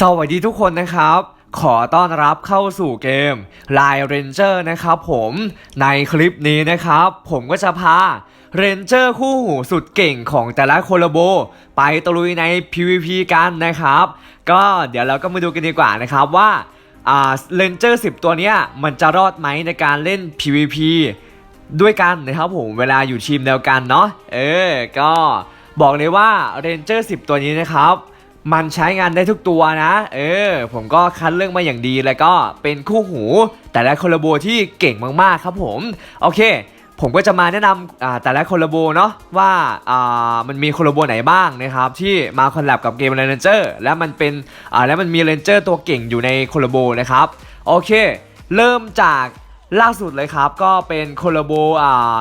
สวัสดีทุกคนนะครับ ขอต้อนรับเข้าสู่เกม Line Ranger นะครับผมในคลิปนี้นะครับ ผมก็จะพาเรนเจอร์คู่หูสุดเก่งของแต่ละโคลาโบ ไปตะลุยใน PVP กันนะครับ ก็เดี๋ยวเราก็มาดูกันดีกว่านะครับว่าอ่าเรนเจอร์10 ตัวเนี้ยมันจะรอดไหมในการเล่น PVP ด้วยกันนะครับผมเวลาอยู่ทีมเดียวกันเนาะเออก็บอกเลยว่าเรนเจอร์10 ตัวนี้นะครับ มันใช้งานได้ทุกตัวนะ เออ ผมก็คัดเลือกมาอย่างดีแล้วก็เป็นคู่หู แต่ละคอลลาโบที่เก่งมากๆครับผม โอเค ผมก็จะมาแนะนำแต่ละคอลลาโบเนาะว่ามันมีคอลลาโบไหนบ้างนะครับที่มาคอลแลบกับเกมเรนเจอร์และมันเป็นแล้วมันมีเรนเจอร์ตัวเก่งอยู่ในคอลลาโบนะครับ โอเค เริ่มจากล่าสุดเลยครับ ก็เป็นคอลลาโบอ่า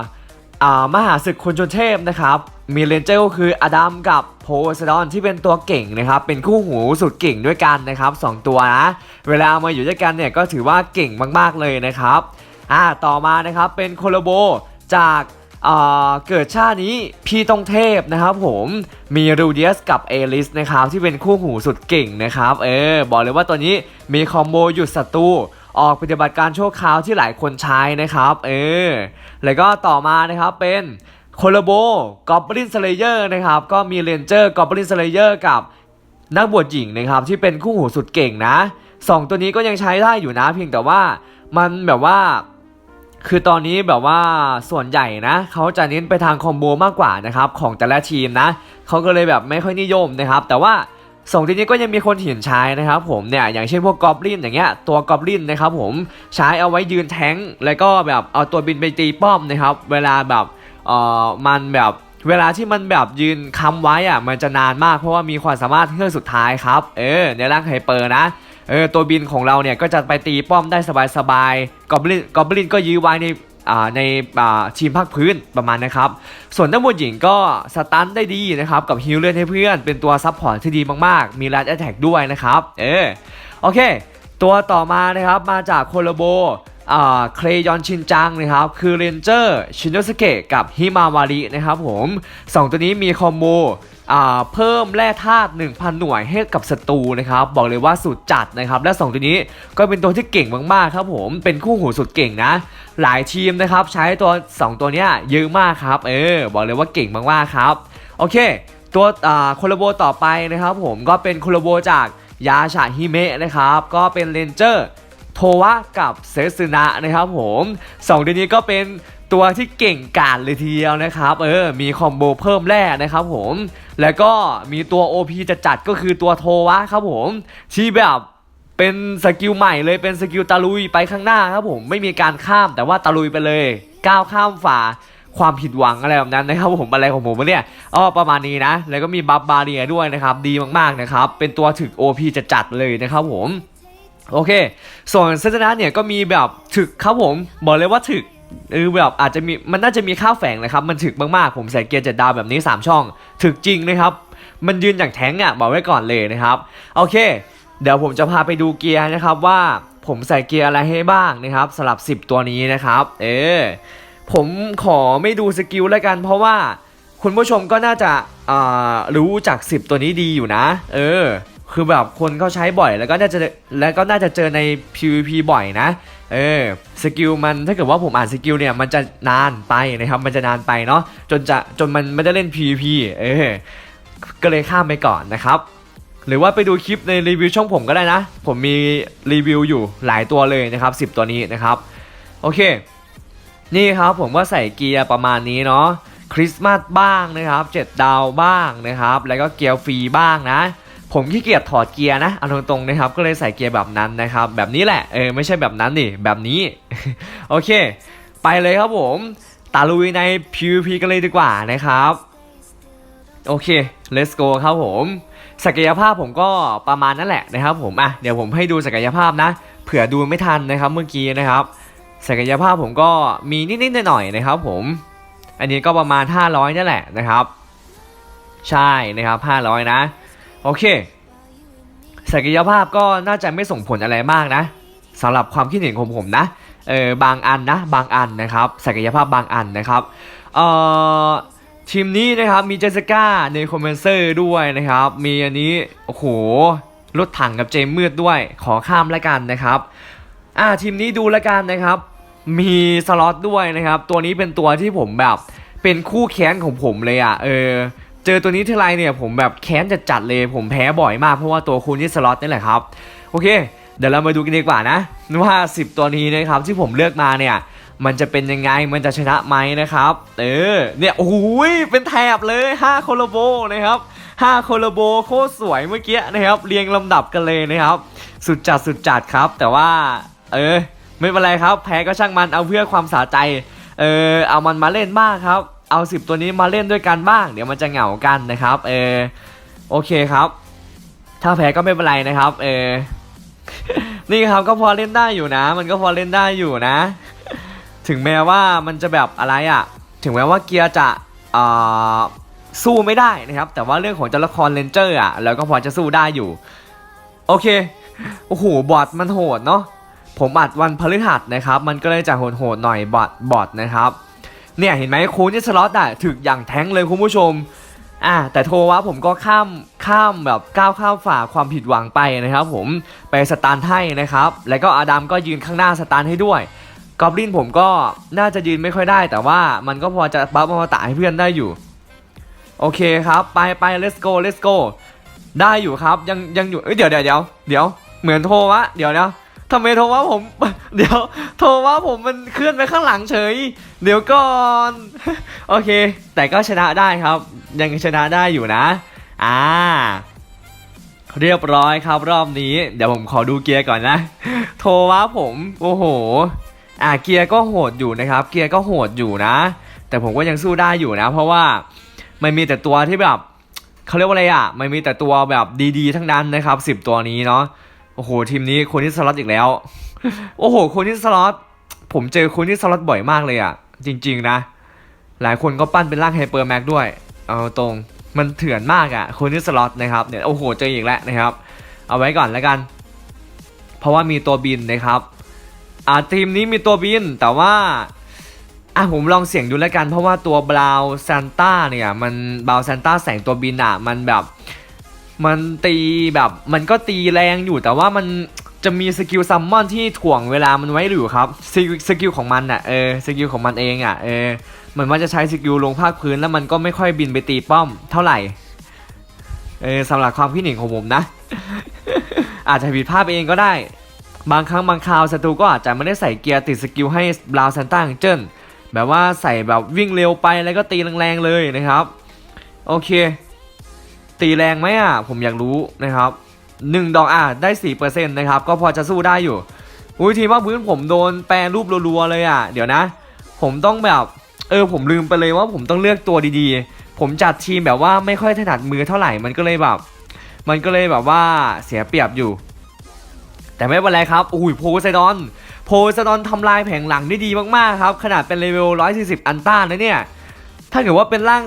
อ่ามหาศึกคนชนเทพนะครับ มีเลนเจอร์ก็คืออดัมกับโพไซดอนที่เป็นตัวเก่งนะครับ เป็นคู่หูสุดเก่งด้วยกันนะครับสองตัวนะ เวลามาอยู่ด้วยกันเนี่ยก็ถือว่าเก่งมาก ๆเลยนะครับอ่าต่อมานะครับเป็นโคโลโบจากอ่าเกิดชาตินี้พี่ตงเทพนะครับผมมีรูเดียสกับเอลิสนะครับที่เป็นคู่หูสุดเก่งนะครับเออบอกเลยว่าตัวนี้มีคอมโบหยุดศัตรูออกปฏิบัติการชั่วคราวที่หลายคนใช้นะครับเออแล้วก็ต่อมานะครับเป็น โคลโบกอบลินสเลเยอร์นะครับ ก็มีเรนเจอร์กอบลินสเลเยอร์กับนักบวชหญิงนะครับที่เป็นคู่หูสุดเก่งนะสองตัวนี้ก็ยังใช้ได้อยู่นะ เพียงแต่ว่ามันแบบว่า คือตอนนี้แบบว่าส่วนใหญ่นะเขาจะเน้นไปทางคอมโบมากกว่านะครับของแต่ละทีมนะเขาก็เลยแบบไม่ค่อยนิยมนะครับ แต่ว่าสองทีนี้ก็ยังมีคนเห็นใช้นะครับผมเนี่ยอย่างเช่นพวกกอบลินอย่างเงี้ยตัวกอบลินนะครับผมใช้เอาไว้ยืนแทงแล้วก็แบบเอาตัวบินไปตีป้อมนะครับ เวลาแบบ เอ่อมันแบบเวลาที่มันแบบยืนค้ำไว้อะมันจะนานมากเพราะว่ามีความสามารถเครื่องสุดท้ายครับ เออ ในร่างไฮเปอร์นะเออตัวบินของเราเนี่ยก็จะไปตีป้อมได้สบายๆกอบลินกอบลินก็ยื้อไว้ในอ่าในอ่าทีมภาคพื้นประมาณนะครับ ส่วนนักบวชหญิงก็สตันได้ดีนะครับ กับฮิลเลือนให้เพื่อน เป็นตัวซับพอร์ตที่ดีมากๆ มีแรดแอตแทกด้วยนะครับ เออโอเค ตัวต่อมานะครับมาจากโคโลโบ เครยอนชินจังนะครับ คือเรนเจอร์ชินโนสเกะกับฮิมาวารินะครับผมสองตัวนี้มีคอมโบเพิ่มแร่ธาตุ1,000 หน่วยให้กับศัตรูนะครับ บอกเลยว่าสุดจัดนะครับ และ 2 ตัวนี้ก็เป็นตัวที่เก่งมากๆครับผมเป็นคู่หูสุดเก่งนะ หลายทีมนะครับ ใช้ตัว 2 ตัวเนี้ยเยอะมากครับ เออ บอกเลยว่าเก่งมากๆครับ โอเค ตัวคโลโบต่อไปนะครับ ผมก็เป็นคโลโบจากยาชาฮิเมะนะครับ ก็เป็นเรนเจอร์ วะกับเซซึนะนะครับผมสองตัวนี้ก็เป็นตัวที่เก่งกาจเลยทีเดียวนะครับเออมีคอมโบเพิ่มแร่นะครับผมแล้วก็มีตัว OP จะจัดก็คือตัวโทวะครับผมที่แบบเป็นสกิลใหม่เลยเป็นสกิลตะลุยไปข้างหน้าครับผมไม่มีการข้ามแต่ว่าตะลุยไปเลย ก้าวข้ามฝ่าความผิดหวังอะไรแบบนั้นนะครับผมอะไรของผมวะเนี่ยอ๋อประมาณนี้นะ แล้วก็มีบัฟบาเรียด้วยนะครับ ดีมากๆนะครับ เป็นตัวถึก OP จะจัดเลยนะครับผม โอเค ส่วนเซนนะเนี่ยก็มีแบบถึกครับผม บอกเลยว่าถึกเออแบบอาจจะมีมันน่าจะมีข้าวแฝงนะครับมันถึกมากๆผมใส่เกียร์เจ็ดดาวแบบนี้ 3 ช่อง ถึกจริงนะครับมันยืนอย่างแท้งอะบอกไว้ก่อนเลยนะครับโอเค เดี๋ยวผมจะพาไปดูเกียร์นะครับว่าผมใส่เกียร์อะไรให้บ้างนะครับสำหรับ 10 ตัวนี้นะครับ เออผมขอไม่ดูสกิลแล้วกัน เพราะว่าคุณผู้ชมก็น่าจะารู้จาก 10 ตัวนี้ดีอยู่นะ เออ คือแบบคนเขาใช้บ่อยแล้วก็น่าจะแล้วก็น่าจะเจอใน PVP บ่อยนะ เออสกิลมันถ้าเกิดว่าผมอ่านสกิลเนี่ยมันจะนานไปนะครับมันจะนานไปเนาะจนจะจนมันไม่ได้เล่น PVP เออก็เลยข้ามไปก่อนนะครับ หรือว่าไปดูคลิปในรีวิวช่องผมก็ได้นะ ผมมีรีวิวอยู่หลายตัวเลยนะครับ 10 ตัวนี้นะครับ โอเค นี่ครับผมก็ใส่เกียร์ประมาณนี้เนาะคริสต์มาสบ้างนะครับเจ็ดดาวบ้างนะครับ แล้วก็เกียร์ฟรีบ้างนะ ผมขี้เกียจถอดเกียร์นะเอาตรงๆนะครับ ก็เลยใส่เกียร์แบบนั้นนะครับ แบบนี้แหละ เออไม่ใช่แบบนั้นดิแบบนี้ โอเค ไปเลยครับผมตาลุยใน PVP กันเลยดีกว่านะครับ โอเค let's go ครับผม ศักยภาพผมก็ประมาณนั่นแหละนะครับผม อะ เดี๋ยวผมให้ดูศักยภาพนะ เผื่อดูไม่ทันนะครับเมื่อกี้นะครับ ศักยภาพผมก็มีนิดๆหน่อยๆนะครับผม อันนี้ก็ประมาณ 500นั่นแหละนะครับ ใช่นะครับ 500 นะ โอเค ศักยภาพก็น่าจะไม่ส่งผลอะไรมากนะสำหรับความคิดเห็นของผมนะเออบางอันนะบางอันนะครับศักยภาพบางอันนะครับเอ่อทีมนี้นะครับมีเจสสิก้าในคอมเมนเซอร์ด้วยนะครับ มีอันนี้โอ้โหรถถังกับเจมมืดด้วยขอข้ามแล้วกันนะครับอ่าทีมนี้ดูแล้วกันนะครับ มีสล็อตด้วยนะครับ ตัวนี้เป็นตัวที่ผมแบบเป็นคู่แค้นของผมเลยอะเออ เจอตัวนี้ทีไรเนี่ยผมแบบแค้นจะจัดเลยผมแพ้บ่อยมากเพราะว่าตัวคูนี่สล็อตนี่แหละครับโอเค เดี๋ยวเรามาดูกันดีกว่านะ ว่า 10 ตัวนี้นะครับที่ผมเลือกมาเนี่ยมันจะเป็นยังไงมันจะชนะไหมนะครับ เออเนี่ยโอ้ยเป็นแถบเลย5โคโลโบนะครับ5โคโลโบโคตรสวยเมื่อกี้นะครับเรียงลำดับกันเลยนะครับ สุดจัดสุดจัดครับ แต่ว่า เออ ไม่เป็นไรครับ แพ้ก็ช่างมันเอาเพื่อความสาใจ เออเอามันมาเล่นบ้างครับ เอา 10 ตัวนี้มาเล่นด้วยกันบ้าง เดี๋ยวมันจะเหงากันนะครับ เออโอเคครับ ถ้าแพ้ก็ไม่เป็นไรนะครับ เออนี่ครับก็พอเล่นได้อยู่นะ มันก็พอเล่นได้อยู่นะ ถึงแม้ว่ามันจะแบบอะไรอะ่ะ ถึงแม้ว่าเกียร์จะอ่าสู้ไม่ได้นะครับ แต่ว่าเรื่องของตัวละครเลนเจอร์อะเราก็พอจะสู้ได้อยู่ โอเคโอ้โหบอทมันโหดเนาะผมอัดวันพฤหัสนะครับ มันก็เลยจะโหดๆหน่อยบอทบอทนะครับ เนี่ยเห็นไหมโคูนี่สล็อตอะถึกอย่างแท้งเลยคุณผู้ชมอ่าแต่โทว่าผมก็ข้ามข้ามแบบก้าวข้ามฝ่าความผิดหวังไปนะครับ ผมไปสตาร์ทให้นะครับ แล้วก็อาดัมก็ยืนข้างหน้าสตาร์ทให้ด้วยกอบลินผมก็น่าจะยืนไม่ค่อยได้ แต่ว่ามันก็พอจะบัฟมาตะให้เพื่อนได้อยู่ โอเคครับไปไป let's go let's go ได้อยู่ครับยังยังอยู่เอ้ยเดี๋ยวเดี๋ยวเดี๋ยวเดี๋ยวเหมือนโทวะเดี๋ยวนะ ทำไมโทรวะผม เดี๋ยวโทรวะผมมันเคลื่อนไปข้างหลังเฉย เดี๋ยวก่อน โอเค แต่ก็ชนะได้ครับ ยังชนะได้อยู่นะ อ่า เรียบร้อยครับรอบนี้ เดี๋ยวผมขอดูเกียร์ก่อนนะ โทรวะผม โอ้โห อ่าเกียร์ก็โหดอยู่นะครับ เกียร์ก็โหดอยู่นะ แต่ผมก็ยังสู้ได้อยู่นะ เพราะว่ามันมีแต่ตัวที่แบบเขาเรียกว่าอะไรอะ มันมีแต่ตัวแบบดีๆ ทั้งนั้นนะครับ 10 ตัวนี้เนาะ โอ้โหทีมนี้คนที่สล็อตอีกแล้ว โอ้โห คนที่สล็อตผมเจอคนที่สล็อตบ่อยมากเลยอะ จริง ๆ นะ หลายคนก็ปั้นเป็นร่างไฮเปอร์แม็กด้วย เอาตรงมันเถื่อนมากอะ่ะ คนที่สล็อตนะครับเนี่ยโอ้โหเจออีกแล้วนะครับ เอาไว้ก่อนแล้วกัน เพราะว่ามีตัวบินนะครับอ่าทีมนี้มีตัวบินแต่ว่าอะผมลองเสี่ยงดูแล้วกัน เพราะว่าตัวบราวซานต้าเนี่ยมันบราวซานต้าแสงตัวบินอะมันแบบ มันตีแบบมันก็ตีแรงอยู่แต่ว่ามันจะมีสกิลซัมมอนที่ถ่วงเวลามันไว้อยู่ครับสกิลสกิลของมันอะเออสกิลของมันเองอะเออเหมือนมันจะใช้สกิลลงภาคพื้นแล้วมันก็ไม่ค่อยบินไปตีป้อมเท่าไหร่เออสำหรับความคิดเห็นของผมนะ อาจจะผิดพลาดเองก็ได้ บางครั้งบางคราวศัตรูก็อาจจะไม่ได้ใส่เกียร์ติดสกิลให้บราวซันต้าเจิ้นแบบว่าใส่แบบวิ่งเร็วไปแล้วก็ตีแรงๆเลยนะครับ โอเค ตีแรงไหมอะผมอยากรู้นะครับหนึ่งดอกอะได้สี่เปอร์เซ็นต์นะครับก็พอจะสู้ได้อยู่อุ้ยทีว่าพื้นผมโดนแปรรูปรัวๆเลยอะ เดี๋ยวนะ ผมต้องแบบเออผมลืมไปเลยว่าผมต้องเลือกตัวดีๆ ผมจัดทีมแบบว่าไม่ค่อยถนัดมือเท่าไหร่มันก็เลยแบบ มันก็เลยแบบว่าเสียเปรียบอยู่ แต่ไม่เป็นไรครับอุ้ยโพไซดอนโพไซดอนทำลายแผงหลังได้ดีมากๆครับ ขนาดเป็นเลเวล140 อันต้านะเนี่ย ถ้าเกิดว่าเป็นร่าง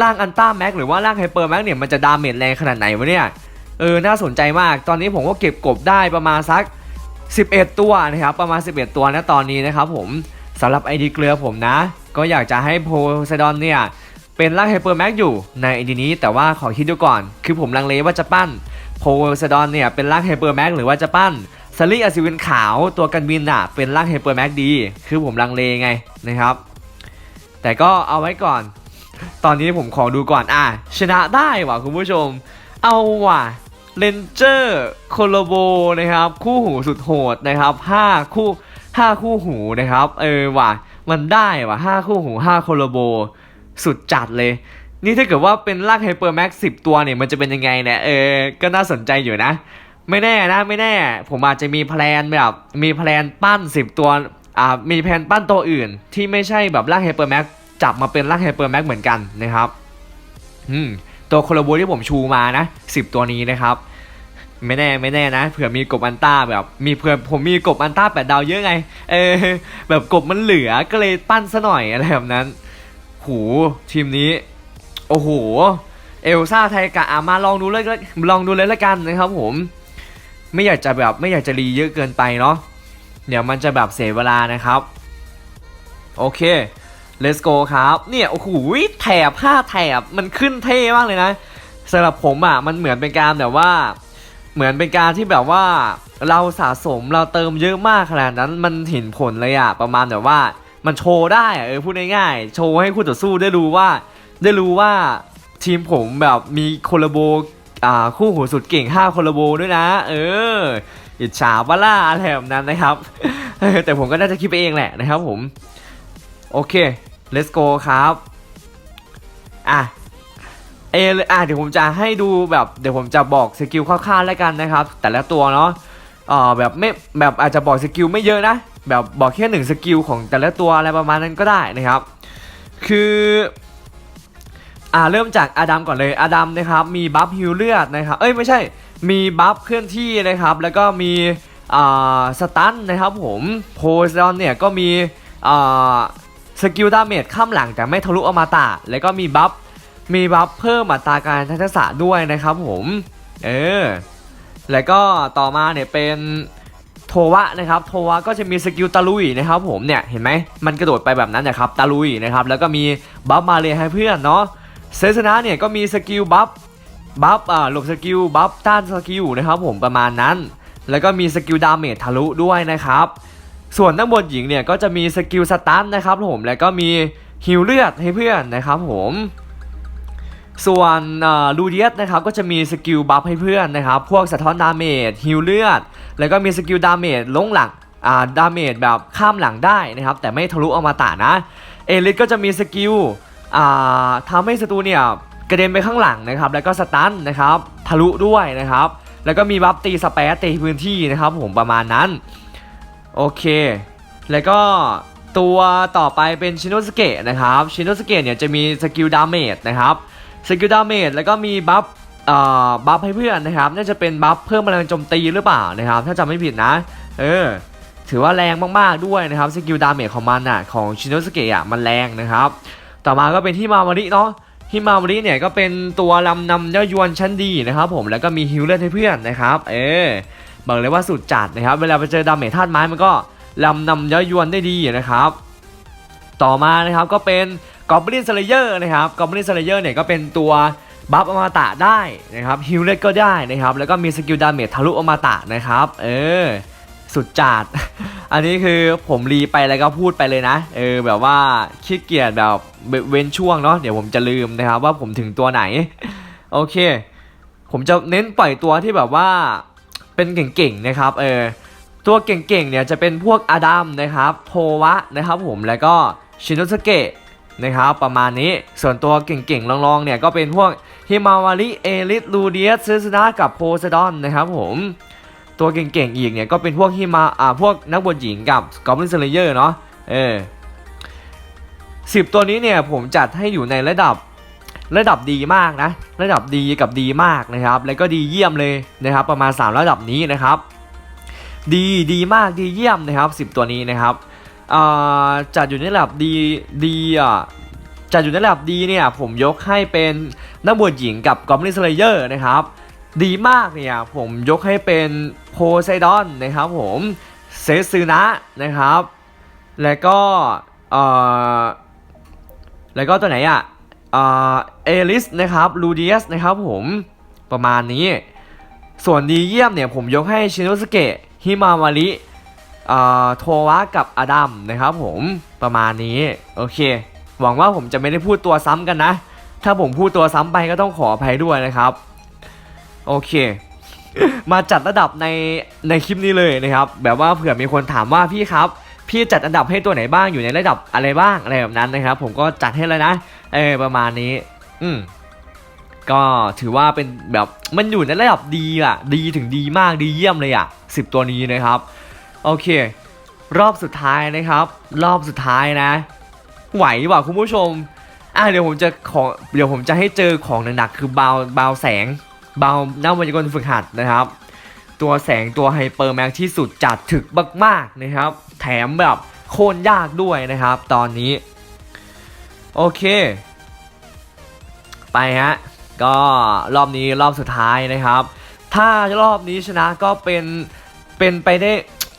ร่างอันต้าแม็กหรือว่าร่างไฮเปอร์แม็กเนี่ยมันจะดาเมจแรงขนาดไหนวะเนี่ยเออน่าสนใจมาก ตอนนี้ผมก็เก็บกบได้ประมาณสัก 11 ตัวนะครับประมาณ 11 ตัวนะตอนนี้นะครับผมสำหรับไอดีเกลือผมนะ ก็อยากจะให้โพไซดอนเนี่ยเป็นร่างไฮเปอร์แม็กอยู่ในไอดีนี้ แต่ว่าขอคิดดูก่อน คือผมลังเลว่าจะปั้นโพไซดอนเนี่ยเป็นร่างไฮเปอร์แม็กหรือว่าจะปั้นซารีอาซิวินขาวตัวกันบินอะเป็นร่างไฮเปอร์แม็กดี คือผมลังเลไงนะครับ แต่ก็เอาไว้ก่อน ตอนนี้ผมขอดูก่อนอะชนะได้ว่ะคุณผู้ชม เอาว่ะเลนเจอร์โคโลโบนะครับ คู่หูสุดโหดนะครับ5คู่ 5 คู่หูนะครับ เออว่ะ มันได้ว่ะ 5 คู่หู 5 โคโลโบ สุดจัดเลย นี่ถ้าเกิดว่าเป็นลากไฮเปอร์แม็กสิตัวเนี่ย มันจะเป็นยังไงเนี่ยเออ ก็น่าสนใจอยู่นะ ไม่แน่นะ ไม่แน่ ผมอาจจะมีแพลนแบบ มีแพลนปั้น 10 ตัว อ่า มีแพลนปั้นตัวอื่น ที่ไม่ใช่แบบลากไฮเปอร์แม็ก จับมาเป็นลากไฮเปอร์แม็กเหมือนกันนะครับอืมตัวโคโลโบที่ผมชูมานะ10ตัวนี้นะครับ ไม่แน่ไม่แน่นะเผื่อมีกบอันต้าแบบมีเผื่อผมมีกบอันต้าแปดดาวเยอะไง เออ แบบกบมันเหลือก็เลยปั้นซะหน่อยอะไรแบบนั้น หูทีมนี้ โอ้โห เอลซ่าไทกะอามาลองดูเลยลองดูเลยละกันนะครับผม ไม่อยากจะแบบไม่อยากจะรีเยอะเกินไปเนาะเดี๋ยวมันจะแบบเสียเวลานะครับ โอเค let's go ครับ เนี่ย โอ้โหแถบ5แถบมันขึ้นเท่มากเลยนะสำหรับผมอะมันเหมือนเป็นการแบบว่า เหมือนเป็นการที่แบบว่า เราสะสมเราเติมเยอะมากขนาดนั้นมันเห็นผลเลยอะประมาณแบบว่ามันโชว์ได้อะเออพูดง่ายๆโชว์ให้คู่ต่อสู้ได้รู้ว่า ได้รู้ว่าทีมผมแบบมีโคลาโบอ่าคู่หูสุดเก่ง5โคลาโบด้วยนะ เอออิจฉาบ้าล่าอะไรแบบนั้นนะครับแต่ผมก็น่าจะคิดไปเองแหละนะครับผม โอเค let's go ครับ อะเอเลยอะเดี๋ยวผมจะให้ดูแบบเดี๋ยวผมจะบอกสกิลคร่าวๆแล้วกันนะครับ แต่ละตัวเนาะเอ่อแบบไม่แบบอาจจะบอกสกิลไม่เยอะนะ แบบบอกแค่หนึ่งสกิลของแต่ละตัวอะไรประมาณนั้นก็ได้นะครับ คืออ่าเริ่มจากอาดัมก่อนเลยอาดัมนะครับมีบัฟฮิลเลือดนะครับเอ้ยไม่ใช่มีบัฟเคลื่อนที่นะครับ แล้วก็มีอ่าสตันนะครับผมโพสดอนเนี่ยก็มีอ่า สกิลดาเมจข้ามหลังแต่ไม่ทะลุอมตะแล้วก็มีบัฟมีบัฟเพิ่มอัตราการทักษะด้วยนะครับผมเออแล้วก็ต่อมาเนี่ยเป็นโทวะนะครับโทวะก็จะมีสกิลตะลุยนะครับผมเนี่ยเห็นไหมมันกระโดดไปแบบนั้นนะครับตะลุยนะครับแล้วก็มีบัฟมาเลยให้เพื่อนเนาะเซสนะเนี่ยก็มีสกิลบัฟบัฟอ่าหลบสกิลบัฟต้านสกิลนะครับผมประมาณนั้น แล้วก็มีสกิลดาเมจทะลุด้วยนะครับ ส่วนนักบนหญิงเนี่ยก็จะมีสกิลสตันนะครับผมแล้วก็มีฮิลเลือดให้เพื่อนนะครับผมส่วนลูเดียสนะครับก็จะมีสกิลบัฟให้เพื่อนนะครับพวกสะท้อนดาเมจฮิลเลือด แล้วก็มีสกิลดาเมจลงหลังอ่าดาเมจแบบข้ามหลังได้นะครับแต่ไม่ทะลุอมตะนะเอลิสก็จะมีสกิลอ่าทำให้ศัตรูเนี่ยกระเด็นไปข้างหลังนะครับแล้วก็สตันนะครับทะลุด้วยนะครับแล้วก็มีบัฟตีสเปซตีพื้นที่นะครับผมประมาณนั้น โอเค แล้วก็ตัวต่อไปเป็นชินโนสเกะนะครับชินโนสเกะเนี่ยจะมีสกิลดาเมจนะครับสกิลดาเมจแล้วก็มีบัฟเอ่อบัฟให้เพื่อนนะครับน่าจะเป็นบัฟเพิ่มพลังโจมตีหรือเปล่านะครับ ถ้าจำไม่ผิดนะ เออ ถือว่าแรงมากๆด้วยนะครับสกิลดาเมจของมันอะของชินโนสเกะอะมันแรงนะครับ ต่อมาก็เป็นที่มามาริเนาะที่มามาริเนี่ยก็เป็นตัวลำนำเย้ายวนชั้นดีนะครับผมแล้วก็มีฮิลเลอร์ให้เพื่อนนะครับ เออ บอกเลยว่าสุดจัดนะครับ เวลาไปเจอดาเมจธาตุไม้มันก็ลำนำย้ายยวนได้ดีนะครับ ต่อมานะครับก็เป็นกอบลินสเลเยอร์นะครับกอบลินสเลเยอร์เนี่ยก็เป็นตัวบัฟอมตะได้นะครับฮิลเลอร์ก็ได้นะครับ แล้วก็มีสกิลดาเมจทะลุอมตะนะครับ เออ สุดจัด อันนี้คือผมรีไปแล้วก็พูดไปเลยนะ เออ แบบว่าขี้เกียจแบบเว้นช่วงเนาะเดี๋ยวผมจะลืมนะครับ ว่าผมถึงตัวไหน โอเค ผมจะเน้นปล่อยตัวที่แบบว่า เป็นเก่งๆนะครับเออตัวเก่งๆเนี่ยจะเป็นพวกอาดัมนะครับโทวะนะครับผมแล้วก็ชินโนสเกะนะครับประมาณนี้ส่วนตัวเก่งๆลองๆเนี่ยก็เป็นพวกฮิมาวาริเอลิสลูเดียสเซสนากับโพไซดอนนะครับผมตัวเก่งๆอีกเนี่ยก็เป็นพวกฮิมาอ่าพวกนักบวชหญิงกับกอบลินเซเลเยอร์เนาะเออสิบตัวนี้เนี่ยผมจัดให้อยู่ในระดับ ระดับดีมากนะ ระดับดีกับดีมากนะครับ แล้วก็ดีเยี่ยมเลยนะครับ ประมาณ 3 ระดับนี้นะครับ ดีดีมากดีเยี่ยมนะครับ10 ตัวนี้นะครับจัดอยู่ในระดับดีดีอะจัดอยู่ในระดับดีเนี่ยผมยกให้เป็นนักบวชหญิงกับกอบลินเลเยอร์นะครับ ดีมากเนี่ยผมยกให้เป็นโพไซดอนนะครับผมเซซึนะนะครับ แล้วก็เอ่อแล้วก็ตัวไหนอะ อ่อเอลิสนะครับลูเดียสนะครับผมประมาณนี้ ส่วนดีเยี่ยมเนี่ยผมยกให้ชินโนสเกะฮิมาวาริโทวะกับอดัมนะครับผมประมาณนี้โอเค หวังว่าผมจะไม่ได้พูดตัวซ้ำกันนะ ถ้าผมพูดตัวซ้ำไปก็ต้องขออภัยด้วยนะครับ โอเค มาจัดระดับในในคลิปนี้เลยนะครับ แบบว่าเผื่อมีคนถามว่าพี่ครับ พี่จัดอันดับให้ตัวไหนบ้างอยู่ในระดับอะไรบ้างอะไรแบบนั้นนะครับ ผมก็จัดให้เลยนะ เออประมาณนี้ อืมก็ถือว่าเป็นแบบมันอยู่ในระดับดีอะดีถึงดีมากดีเยี่ยมเลยอะสิบตัวนี้นะครับ โอเค รอบสุดท้ายนะครับ รอบสุดท้ายนะ ไหวเปล่าคุณผู้ชมอะเดี๋ยวผมจะขอเดี๋ยวผมจะให้เจอของหนักๆคือเบาเบาแสงเบาหน้าวยากลฝึกหัดนะครับ ตัวแสงตัวไฮเปอร์แม็กที่สุดจัดถึกมากๆนะครับ แถมแบบโค่นยากด้วยนะครับ ตอนนี้ โอเค ไปฮะ ก็รอบนี้รอบสุดท้ายนะครับ ถ้ารอบนี้ชนะก็เป็นเป็นไปได้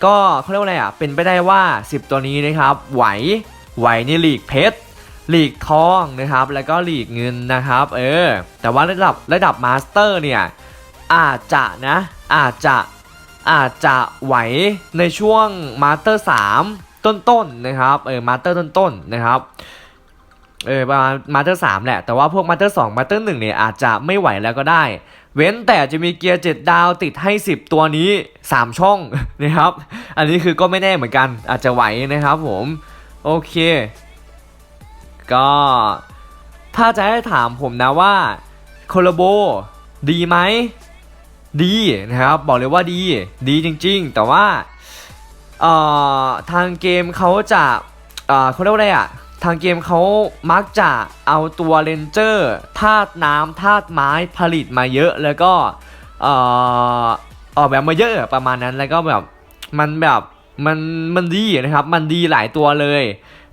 ก็เขาเรียกว่าอะไรอะ เป็นไปได้ว่า 10 ตัวนี้นะครับ ไหวไหวในลีกเพชรลีกทองนะครับ แล้วก็ลีกเงินนะครับ เออ แต่ว่าระดับระดับมาสเตอร์เนี่ยอาจจะนะ อาจจะอาจจะไหวในช่วงมาสเตอร์3ต้นๆนะครับ เออมาสเตอร์ต้นๆนะครับ เออประมาณมาเตอร์3แหละ แต่ว่าพวกมาเตอร์2มาเตอร์1เนี่ยอาจจะไม่ไหวแล้วก็ได้ เว้นแต่จะมีเกียร์7ดดาวติดให้10ตัวนี้3ช่องนะครับ อันนี้คือก็ไม่แน่เหมือนกันอาจจะไหวนะครับผม โอเค ก็ถ้าจะให้ถามผมนะว่าโคลาโบดีไหมดีนะครับ บอกเลยว่าดีดีจริง ๆ แต่ว่าเอ่อทางเกมเขาจะเอ่อเขาเรียกว่าอะไรอะ ทางเกมเขามักจะเอาตัวเรนเจอร์ธาตุน้ำธาตุไม้ผลิตมาเยอะแล้วก็เอ่อออกแบบมาเยอะประมาณนั้นแล้วก็แบบมันแบบมันมันดีนะครับ มันดีหลายตัวเลย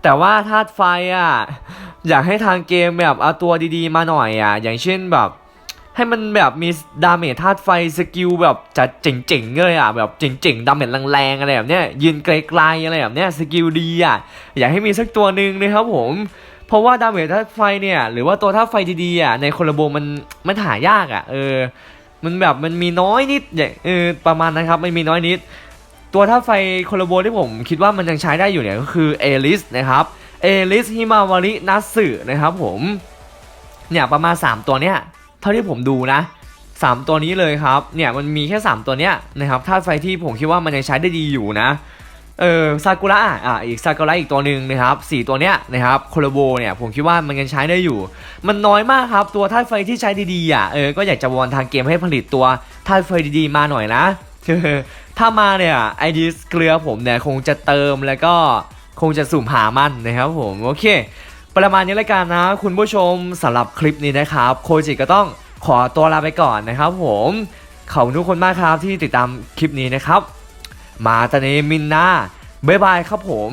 แต่ว่าธาตุไฟอะอยากให้ทางเกมแบบเอาตัวดีๆมาหน่อยอะ อย่างเช่นแบบ ให้มันแบบมีดาเมจธาตุไฟสกิลแบบจะเจ๋งๆเลยอะแบบเจ๋งๆดาเมจแรงๆอะไรแบบเนี้ยยืนไกลๆอะไรแบบเนี้ยสกิลดีอะอยากให้มีสักตัวหนึ่งนะครับผมเพราะว่าดาเมจธาตุไฟเนี่ยหรือว่าตัวธาตุไฟดีๆอะในโคลาโบมันมันหายากอะเออมันแบบมันมีน้อยนิดอย่างเออประมาณนั้นครับมันมีน้อยนิด ตัวธาตุไฟโคลาโบที่ผมคิดว่ามันยังใช้ได้อยู่เนี่ยก็คือเอลิสนะครับเอลิสฮิมาวารินัสึนะครับผมเนี่ยประมาณ 3 ตัวเนี้ย เท่าที่ผมดูนะ 3 ตัวนี้เลยครับ เนี่ยมันมีแค่ 3 ตัวเนี้ยนะครับธาตุไฟที่ผมคิดว่ามันยังใช้ได้ดีอยู่นะ เออซากุระอะอีกซากุระอีกตัวหนึ่งนะครับสี่ตัวเนี้ยนะครับโคลาโบเนี่ยผมคิดว่ามันยังใช้ได้อยู่ มันน้อยมากครับตัวธาตุไฟที่ใช้ดีๆอะเออก็อยากจะวอนทางเกมให้ผลิตตัวธาตุไฟดีๆมาหน่อยนะถ้ามาเนี่ยไอดีเกลือผมเนี่ยคงจะเติมแล้วก็คงจะสุ่มหามันนะครับผมโอเค ประมาณนี้ละกันนะ คุณผู้ชมสำหรับคลิปนี้นะครับ โคจิก็ต้องขอตัวลาไปก่อนนะครับผมขอบคุณทุกคนมากครับที่ติดตามคลิปนี้นะครับ มาตอนนี้มินนาบ๊ายบายครับผม